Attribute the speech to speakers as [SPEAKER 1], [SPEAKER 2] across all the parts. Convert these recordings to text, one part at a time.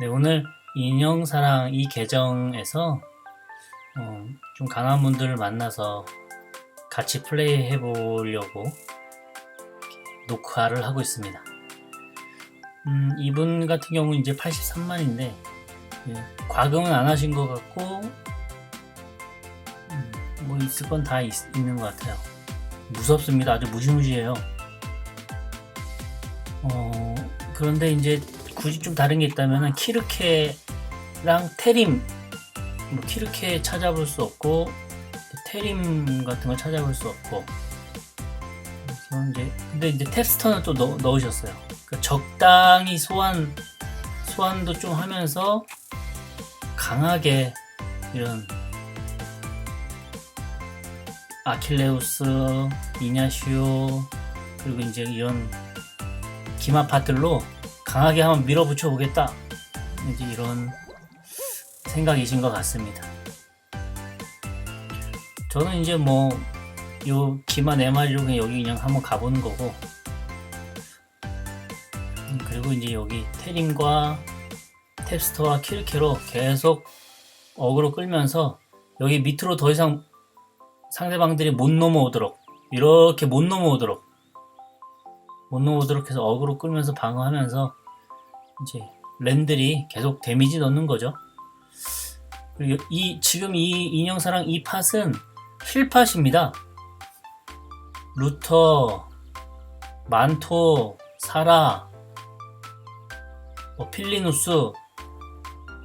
[SPEAKER 1] 네, 오늘 인형사랑 이 계정에서 어, 좀 강한 분들을 만나서 같이 플레이 해보려고 녹화를 하고 있습니다. 음, 이분 같은 경우는 이제 83만인데 과금은 안 하신 것 같고 음, 뭐 있을 건 다 있는 것 같아요. 무섭습니다. 아주 무시무시해요. 어, 그런데 이제 굳이 좀 다른 게 있다면 키르케랑 테림 뭐 키르케 찾아볼 수 없고 테림 같은 걸 찾아볼 수 없고 그래서 이제 근데 이제 텍스터는 또 넣, 넣으셨어요. 그러니까 적당히 소환 소환도 좀 하면서 강하게 이런 아킬레우스, 이냐시오 그리고 이제 이런 기마파들로 강하게 한번 밀어붙여 보겠다. 이제 이런 생각이신 것 같습니다. 저는 이제 뭐, 요 마리로 그냥 여기 그냥 한번 가보는 거고, 음, 그리고 이제 여기 테림과 탭스터와 킬케로 계속 어그로 끌면서 여기 밑으로 더 이상 상대방들이 못 넘어오도록, 이렇게 못 넘어오도록, 못 넘어오도록 해서 어그로 끌면서 방어하면서 이제 랜들이 계속 데미지 넣는 거죠. 그리고 이 지금 이 인형사랑 이 팟은 힐 팟입니다. 루터, 만토, 사라, 뭐 필리누스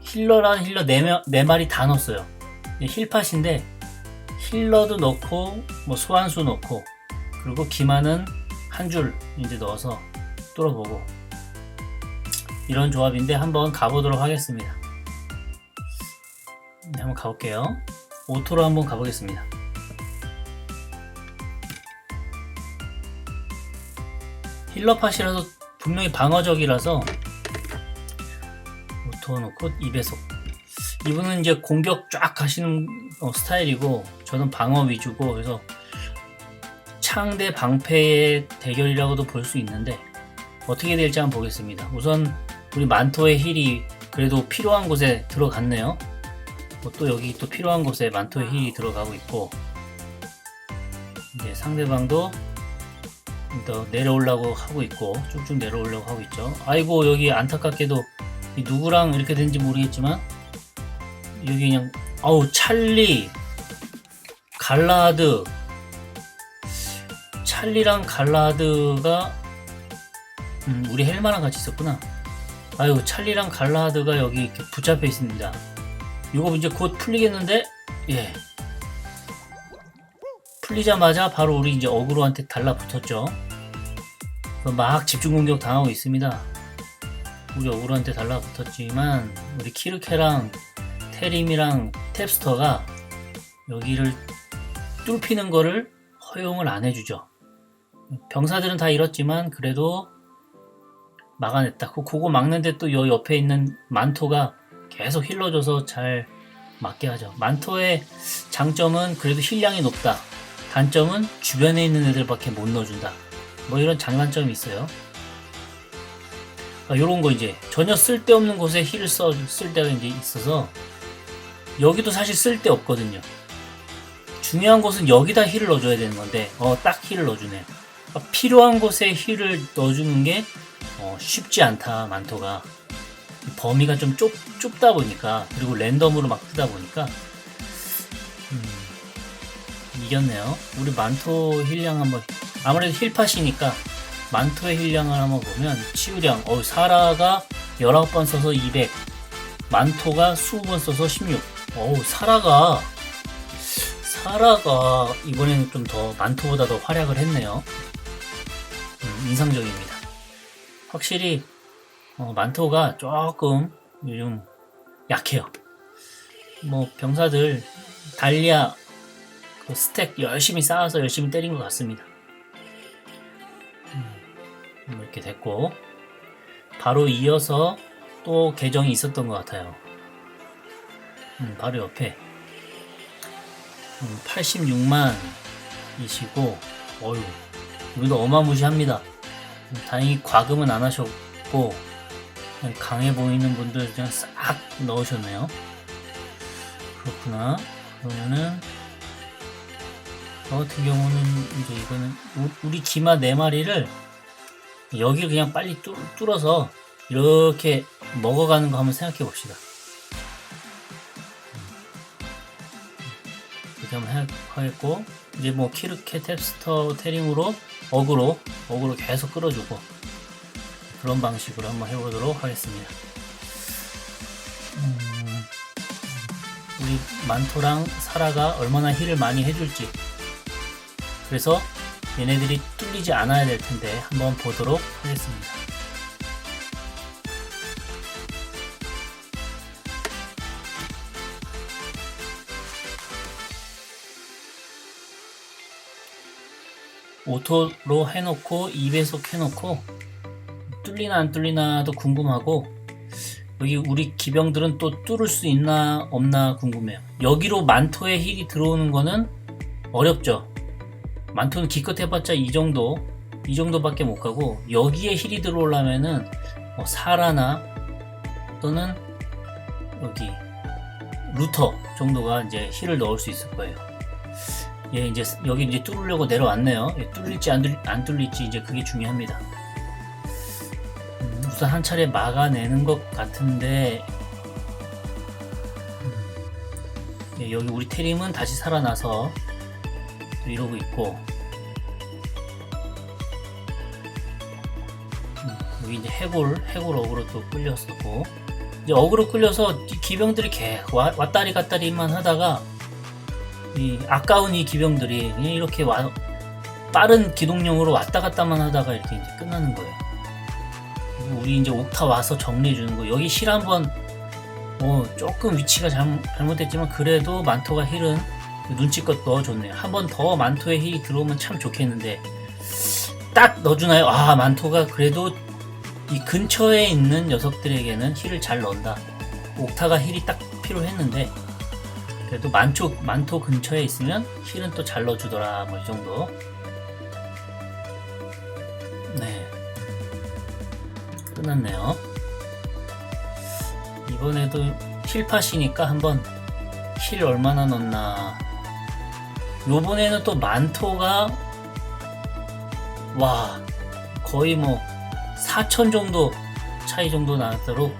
[SPEAKER 1] 힐러란 힐러 네, 명- 네 마리 다 넣었어요. 힐 팟인데 힐러도 넣고 뭐 소환수 넣고 그리고 기마는 한 줄 이제 넣어서 뚫어보고 이런 조합인데 한번 가보도록 하겠습니다. 네, 한번 가볼게요. 오토로 한번 가보겠습니다. 힐러팟이라서 분명히 방어적이라서 오토 놓고 2배속. 이분은 이제 공격 쫙 하시는 어, 스타일이고 저는 방어 위주고 그래서 창대 방패의 대결이라고도 볼 수 있는데 어떻게 될지 한번 보겠습니다. 우선 우리 만토의 힐이 그래도 필요한 곳에 들어갔네요. 뭐 또 여기 또 필요한 곳에 만토의 힐이 들어가고 있고 이제 상대방도 또 내려오려고 하고 있고 쭉쭉 내려오려고 하고 있죠. 아이고 여기 안타깝게도 이 누구랑 이렇게 된지 모르겠지만 여기 그냥 아우 찰리 갈라드 찰리랑 갈라드가 음, 우리 헬마랑 같이 있었구나. 아유 찰리랑 갈라드가 여기 이렇게 붙잡혀 있습니다. 이거 이제 곧 풀리겠는데 예 풀리자마자 바로 우리 이제 어그로한테 달라붙었죠. 막 집중 공격 당하고 있습니다. 우리 어그로한테 달라붙었지만 우리 키르케랑 테림이랑 탭스터가 여기를 뚫히는 거를 허용을 안 해주죠. 병사들은 다 잃었지만 그래도 막아냈다. 그- 그거 막는데 또 요 옆에 있는 만토가 계속 힐러줘서 잘 맞게 하죠. 만토의 장점은 그래도 힐량이 높다. 단점은 주변에 있는 애들밖에 못 넣어준다. 뭐 이런 장단점이 있어요. 이런 거 이제 전혀 쓸데없는 곳에 힐을 써, 쓸 때가 이제 있어서 여기도 사실 쓸데 없거든요. 중요한 곳은 여기다 힐을 넣어줘야 되는 건데, 어, 딱 힐을 넣어주네요. 그러니까 필요한 곳에 힐을 넣어주는 게 어, 쉽지 않다, 만토가. 범위가 좀 좁, 좁다 보니까, 그리고 랜덤으로 막 뜨다 보니까, 음, 이겼네요. 우리 만토 힐량 한번, 아무래도 힐팟이니까, 만토의 힐량을 한번 보면, 치유량, 어 사라가 19번 써서 200, 만토가 20번 써서 16. 어우, 사라가, 사라가 이번에는 좀 더 만토보다 더 활약을 했네요. 음, 인상적입니다. 확실히 어, 만토가 조금 요즘 약해요. 뭐 병사들 달리아 그 스택 열심히 쌓아서 열심히 때린 것 같습니다. 음, 이렇게 됐고 바로 이어서 또 계정이 있었던 것 같아요. 음, 바로 옆에 86만 이시고 어유 이분도 어마무시합니다. 음, 다행히 과금은 안 하셨고 강해 보이는 분들 그냥 싹 넣으셨네요. 그렇구나. 그러면은 저 같은 경우는 이제 이거는 우- 우리 기마 네 마리를 여기를 그냥 빨리 뚫, 뚫어서 이렇게 먹어가는 거 한번 생각해 봅시다. 하겠고 이제 뭐 키르케 탭스터 테링으로 어그로 어그로 계속 끌어주고 그런 방식으로 한번 해보도록 하겠습니다. 음, 우리 만토랑 사라가 얼마나 힐을 많이 해줄지 그래서 얘네들이 뚫리지 않아야 될 텐데 한번 보도록 하겠습니다. 오토로 해놓고 2배속 해놓고 뚫리나 안 뚫리나도 궁금하고 여기 우리 기병들은 또 뚫을 수 있나 없나 궁금해요. 여기로 만토의 힐이 들어오는 거는 어렵죠. 만토는 기껏 해봤자 이 정도 이 정도밖에 못 가고 여기에 힐이 들어오려면은 뭐 사라나 또는 여기 루터 정도가 이제 힐을 넣을 수 있을 거예요. 얘 이제 여기 이제 뚫으려고 내려왔네요. 얘 뚫릴지 안, 뚫, 안 뚫릴지 이제 그게 중요합니다. 음, 우선 한 차례 막아내는 것 같은데 음, 예, 여기 우리 테림은 다시 살아나서 또 이러고 있고 음, 여기 이제 해골 해골 어그로 또 끌렸었고 이제 어그로 끌려서 이 기병들이 개 와- 왔다리 갔다리만 하다가 이 아까운 이 기병들이 이렇게 와, 빠른 기동력으로 왔다 갔다만 하다가 이렇게 이제 끝나는 거예요. 우리 이제 옥타 와서 정리해 주는 거. 여기 실 한번 뭐 조금 위치가 잘, 잘못됐지만 그래도 만토가 힐은 눈치껏 넣어줬네요. 한 번 더 만토의 힐이 들어오면 참 좋겠는데 딱 넣어주나요? 아 만토가 그래도 이 근처에 있는 녀석들에게는 힐을 잘 넣는다. 옥타가 힐이 딱 필요했는데 그래도 만토 만토 근처에 있으면 힐은 또 잘 넣어주더라 뭐 이 정도. 네. 끝났네요. 이번에도 힐팟이니까 한번 힐 얼마나 넣나. 요번에는 또 만토가 와 거의 뭐 4천 정도 차이 정도 나도록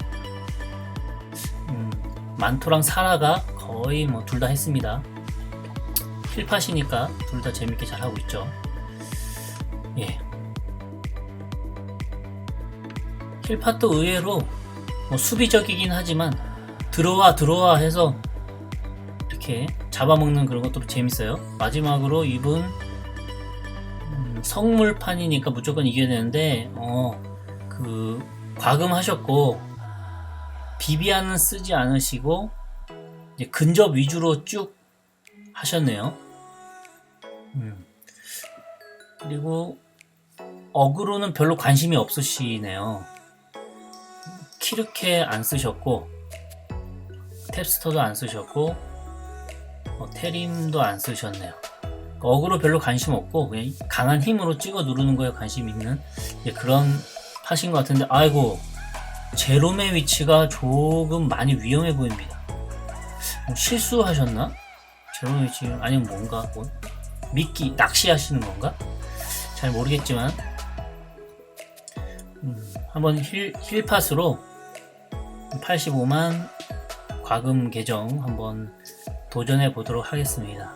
[SPEAKER 1] 음, 만토랑 사라가 거의 뭐 둘 다 했습니다. 힐팟이니까 둘 다 재밌게 잘 하고 있죠. 예. 힐팟도 의외로 뭐 수비적이긴 하지만 들어와 들어와 해서 이렇게 잡아먹는 그런 것도 재밌어요. 마지막으로 이분 음, 성물판이니까 무조건 이겨야 되는데 어 그 과금하셨고 비비안은 쓰지 않으시고 근접 위주로 쭉 하셨네요. 음. 그리고 어그로는 별로 관심이 없으시네요. 키르케 안 쓰셨고 탭스터도 안 쓰셨고 어, 테림도 안 쓰셨네요. 어그로 별로 관심 없고 그냥 강한 힘으로 찍어 누르는 거에 관심 있는 이제 그런 팟인 것 같은데 아이고 제롬의 위치가 조금 많이 위험해 보입니다. 뭐 실수하셨나? 제롬의 위치 아니면 뭔가 뭐 미끼 낚시하시는 건가? 잘 모르겠지만 음, 한번 힐, 힐팟으로 85만 과금 계정 한번 도전해 보도록 하겠습니다.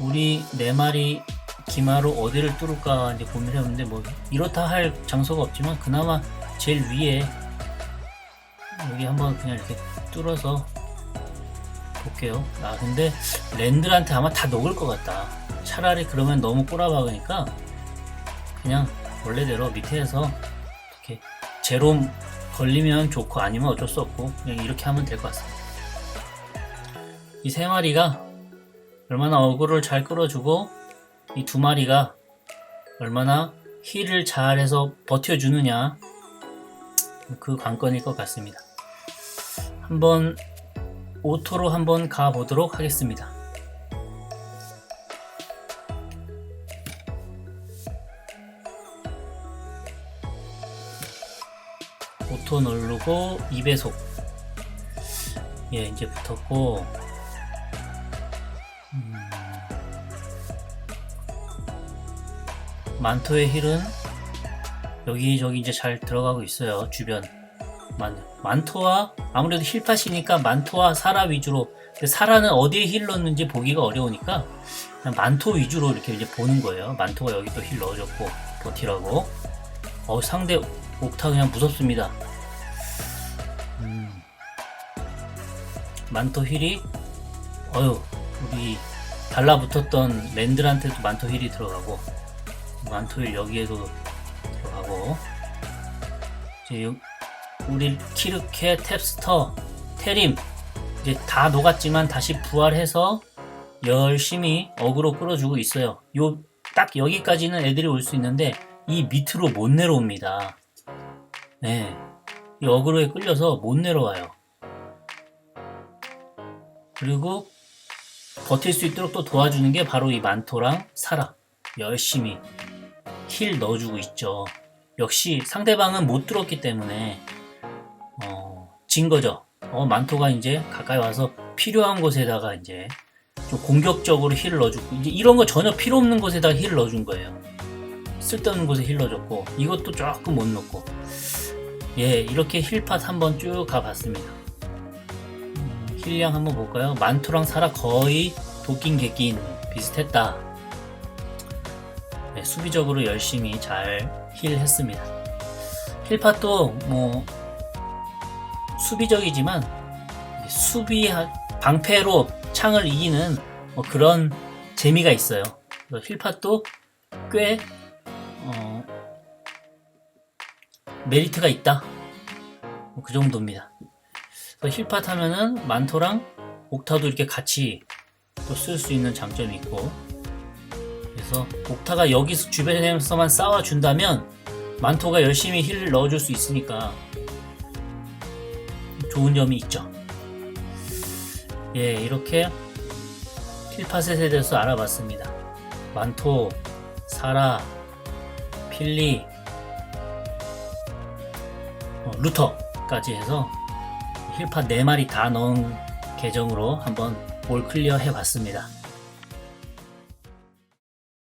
[SPEAKER 1] 우리 네 마리 기마로 어디를 뚫을까 이제 고민해 보는데 뭐 이렇다 할 장소가 없지만 그나마 제일 위에 여기 한번 그냥 이렇게 뚫어서 볼게요. 아 근데 랜들한테 아마 다 녹을 것 같다. 차라리 그러면 너무 꼬라박으니까 그냥 원래대로 밑에서 이렇게 제롬 걸리면 좋고 아니면 어쩔 수 없고 그냥 이렇게 하면 될 것 같습니다. 이 세 마리가 얼마나 어그를 잘 끌어주고 이 두 마리가 얼마나 힐을 잘해서 버텨주느냐 그 관건일 것 같습니다. 한번 오토로 한번 가보도록 하겠습니다. 오토 누르고 2배속. 예 이제 붙었고. 음, 만토의 힐은 여기저기 이제 잘 들어가고 있어요 주변 만, 만토와 아무래도 힐팟이니까 만토와 사라 위주로 사라는 어디에 힐 넣는지 보기가 어려우니까 만토 위주로 이렇게 이제 보는 거예요. 만토가 여기 또 힐 넣어줬고 버티라고. 어 상대 옥타 그냥 무섭습니다. 음. 만토 힐이 어휴 우리 달라붙었던 랜들한테도 만토 힐이 들어가고 만토 힐 여기에도 들어가고. 이제 요- 우리 키르케 탭스터 테림 이제 다 녹았지만 다시 부활해서 열심히 어그로 끌어주고 있어요 요 딱 여기까지는 애들이 올 수 있는데 이 밑으로 못 내려옵니다 네. 이 어그로에 끌려서 못 내려와요. 그리고 버틸 수 있도록 또 도와주는 게 바로 이 만토랑 사라. 열심히 힐 넣어주고 있죠. 역시 상대방은 못 들었기 때문에, 어, 진 거죠. 어, 만토가 이제 가까이 와서 필요한 곳에다가 이제 좀 공격적으로 힐을 넣어주고, 이제 이런 거 전혀 필요 없는 곳에다가 힐을 넣어준 거예요. 쓸데없는 곳에 힐 넣어줬고, 이것도 조금 못 넣고. 예, 이렇게 힐팟 한번 쭉 가봤습니다. 음, 힐량 한번 볼까요? 만토랑 사라 거의 도끼인 객긴 비슷했다. 네, 수비적으로 열심히 잘 힐했습니다. 힐팟도 뭐 수비적이지만 수비 방패로 창을 이기는 뭐 그런 재미가 있어요. 힐팟도 꽤 어, 메리트가 있다. 뭐 그 정도입니다. 그래서 힐팟 하면은 만토랑 옥타도 이렇게 같이 또 쓸 수 있는 장점이 있고 그래서 옥타가 여기서 주변에서만 싸워준다면 만토가 열심히 힐을 넣어줄 수 있으니까 좋은 점이 있죠. 예, 이렇게 힐팟에 대해서 알아봤습니다. 만토, 사라, 필리, 어, 루터까지 해서 힐팟 4마리 다 넣은 계정으로 한번 올 클리어 해봤습니다.